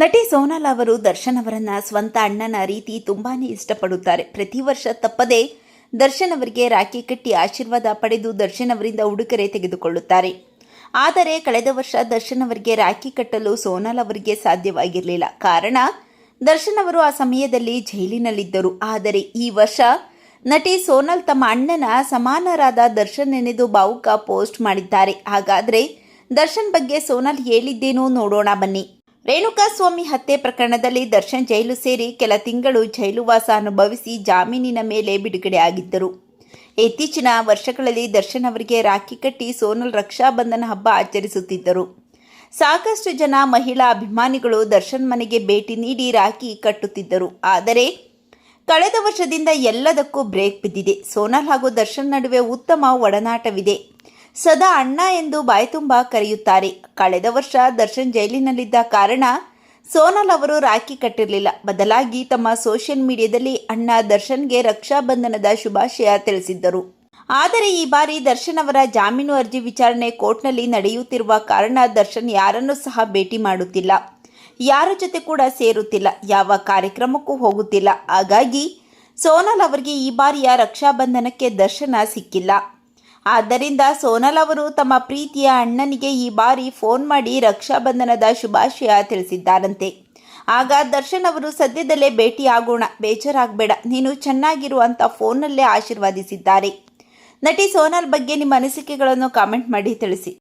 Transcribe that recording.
ನಟಿ ಸೋನಾಲ್ ಅವರು ದರ್ಶನ್ ಅವರನ್ನ ಸ್ವಂತ ಅಣ್ಣನ ರೀತಿ ತುಂಬಾನೇ ಇಷ್ಟಪಡುತ್ತಾರೆ. ಪ್ರತಿ ವರ್ಷ ತಪ್ಪದೆ ದರ್ಶನ್ ಅವರಿಗೆ ರಾಖಿ ಕಟ್ಟಿ ಆಶೀರ್ವಾದ ಪಡೆದು ದರ್ಶನ್ ಅವರಿಂದ ಉಡುಗೊರೆ ತೆಗೆದುಕೊಳ್ಳುತ್ತಾರೆ. ಆದರೆ ಕಳೆದ ವರ್ಷ ದರ್ಶನ್ ಅವರಿಗೆ ರಾಖಿ ಕಟ್ಟಲು ಸೋನಾಲ್ ಅವರಿಗೆ ಸಾಧ್ಯವಾಗಿರಲಿಲ್ಲ. ಕಾರಣ, ದರ್ಶನ್ ಅವರು ಆ ಸಮಯದಲ್ಲಿ ಜೈಲಿನಲ್ಲಿದ್ದರು. ಆದರೆ ಈ ವರ್ಷ ನಟಿ ಸೋನಲ್ ತಮ್ಮ ಅಣ್ಣನ ಸಮಾನರಾದ ದರ್ಶನ್ ನೆನೆದು ಭಾವುಕ ಪೋಸ್ಟ್ ಮಾಡಿದ್ದಾರೆ. ಹಾಗಾದ್ರೆ ದರ್ಶನ್ ಬಗ್ಗೆ ಸೋನಲ್ ಹೇಳಿದ್ದೇನೋ ನೋಡೋಣ ಬನ್ನಿ. ರೇಣುಕಾಸ್ವಾಮಿ ಹತ್ಯೆ ಪ್ರಕರಣದಲ್ಲಿ ದರ್ಶನ್ ಜೈಲು ಸೇರಿ ಕೆಲ ತಿಂಗಳು ಜೈಲುವಾಸ ಅನುಭವಿಸಿ ಜಾಮೀನಿನ ಮೇಲೆ ಬಿಡುಗಡೆ ಆಗಿದ್ದರು. ಇತ್ತೀಚಿನ ವರ್ಷಗಳಲ್ಲಿ ದರ್ಶನ್ ಅವರಿಗೆ ರಾಖಿ ಕಟ್ಟಿ ಸೋನಲ್ ರಕ್ಷಾಬಂಧನ ಹಬ್ಬ ಆಚರಿಸುತ್ತಿದ್ದರು. ಸಾಕಷ್ಟು ಜನ ಮಹಿಳಾ ಅಭಿಮಾನಿಗಳು ದರ್ಶನ್ ಮನೆಗೆ ಭೇಟಿ ನೀಡಿ ರಾಖಿ ಕಟ್ಟುತ್ತಿದ್ದರು. ಆದರೆ ಕಳೆದ ವರ್ಷದಿಂದ ಎಲ್ಲದಕ್ಕೂ ಬ್ರೇಕ್ ಬಿದ್ದಿದೆ. ಸೋನಲ್ ಹಾಗೂ ದರ್ಶನ್ ನಡುವೆ ಉತ್ತಮ ಒಡನಾಟವಿದೆ. ಸದಾ ಅಣ್ಣ ಎಂದು ಬಾಯ್ತುಂಬ ಕರೆಯುತ್ತಾರೆ. ಕಳೆದ ವರ್ಷ ದರ್ಶನ್ ಜೈಲಿನಲ್ಲಿದ್ದ ಕಾರಣ ಸೋನಲ್ ಅವರು ರಾಖಿ ಕಟ್ಟಿರಲಿಲ್ಲ. ಬದಲಾಗಿ ತಮ್ಮ ಸೋಷಿಯಲ್ ಮೀಡಿಯಾದಲ್ಲಿ ಅಣ್ಣ ದರ್ಶನ್ಗೆ ರಕ್ಷಾಬಂಧನದ ಶುಭಾಶಯ ತಿಳಿಸಿದ್ದರು. ಆದರೆ ಈ ಬಾರಿ ದರ್ಶನ್ ಅವರ ಜಾಮೀನು ಅರ್ಜಿ ವಿಚಾರಣೆ ಕೋರ್ಟ್ನಲ್ಲಿ ನಡೆಯುತ್ತಿರುವ ಕಾರಣ ದರ್ಶನ್ ಯಾರನ್ನು ಸಹ ಭೇಟಿ ಮಾಡುತ್ತಿಲ್ಲ. ಯಾರ ಜೊತೆ ಕೂಡ ಸೇರುತ್ತಿಲ್ಲ. ಯಾವ ಕಾರ್ಯಕ್ರಮಕ್ಕೂ ಹೋಗುತ್ತಿಲ್ಲ. ಹಾಗಾಗಿ ಸೋನಲ್ ಅವರಿಗೆ ಈ ಬಾರಿಯ ರಕ್ಷಾಬಂಧನಕ್ಕೆ ದರ್ಶನ ಸಿಕ್ಕಿಲ್ಲ. ಆದ್ದರಿಂದ ಸೋನಲ್ ಅವರು ತಮ್ಮ ಪ್ರೀತಿಯ ಅಣ್ಣನಿಗೆ ಈ ಬಾರಿ ಫೋನ್ ಮಾಡಿ ರಕ್ಷಾಬಂಧನದ ಶುಭಾಶಯ ತಿಳಿಸಿದ್ದಾರಂತೆ. ಆಗ ದರ್ಶನ್ ಅವರು ಸದ್ಯದಲ್ಲೇ ಭೇಟಿಯಾಗೋಣ, ಬೇಜಾರಾಗಬೇಡ, ನೀನು ಚೆನ್ನಾಗಿರು ಅಂತ ಫೋನ್ನಲ್ಲೇ ಆಶೀರ್ವಾದಿಸಿದ್ದಾರೆ. ನಟಿ ಸೋನಲ್ ಬಗ್ಗೆ ನಿಮ್ಮ ಅನಿಸಿಕೆಗಳನ್ನು ಕಾಮೆಂಟ್ ಮಾಡಿ ತಿಳಿಸಿ.